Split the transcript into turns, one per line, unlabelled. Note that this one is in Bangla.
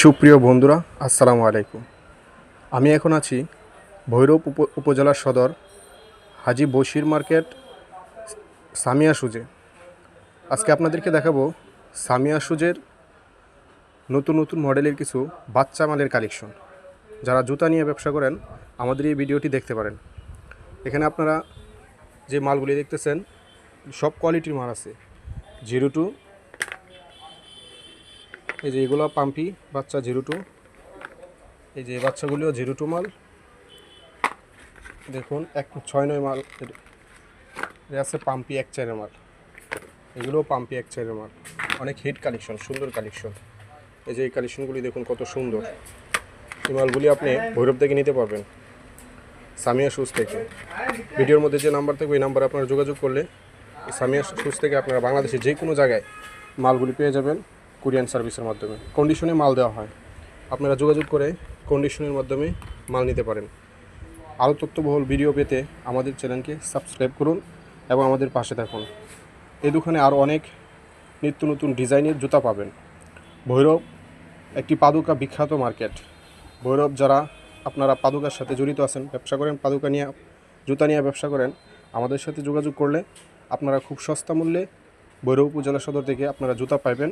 সুপ্রিয় বন্ধুরা, আসসালামু আলাইকুম। আমি এখন আছি ভৈরব উপ উপজেলার সদর হাজি বশির মার্কেট সামিয়া সুজে। আজকে আপনাদেরকে দেখাবো সামিয়া সুজের নতুন নতুন মডেলের কিছু বাচ্চা মালের কালেকশন। যারা জুতা নিয়ে ব্যবসা করেন, আমাদের এই ভিডিওটি দেখতে পারেন। এখানে আপনারা যে মালগুলি দেখতেছেন, সব কোয়ালিটির মাল আছে। জিরো টু এই যে এগুলো পাম্পি, বাচ্চা জিরো টু। এই যে বাচ্চাগুলিও জিরো টু মাল। দেখুন, এক ছয় নয় মাল। আছে পাম্পি এক চারের মাল। এগুলোও পাম্পি এক চারের মাল। অনেক হিট কালেকশন, সুন্দর কালেকশন। এই যে এই কালেকশনগুলি দেখুন, কত সুন্দর। এই মালগুলি আপনি ভৈরব থেকে নিতে পারবেন। সামিয়া শুজ থেকে। ভিডিওর মধ্যে যে নাম্বার থাকবে এই নাম্বারে আপনারা যোগাযোগ করলে সামিয়া শুজ থেকে আপনারা বাংলাদেশের যে কোনো জায়গায় মালগুলি পেয়ে যাবেন। কুরিয়ান সার্ভিসের মাধ্যমে। কন্ডিশনে মাল দেওয়া হয়। আপনারা যোগাযোগ করে কন্ডিশনের মাধ্যমে মাল নিতে পারেন। আরও তথ্যবহুল ভিডিও পেতে আমাদের চ্যানেলকে সাবস্ক্রাইব করুন এবং আমাদের পাশে থাকুন। এই দোকানে আরও অনেক নিত্য নতুন ডিজাইনের জুতা পাবেন। ভৈরব, একটি পাদুকা বিখ্যাত মার্কেট। ভৈরব, যারা আপনারা পাদুকার সাথে জড়িত আছেন, ব্যবসা করেন, পাদুকা নিয়ে, জুতা নিয়ে ব্যবসা করেন, আমাদের সাথে যোগাযোগ করলে আপনারা খুব সস্তা মূল্যে ভৈরব উপজেলা সদর থেকে আপনারা জুতা পাইবেন।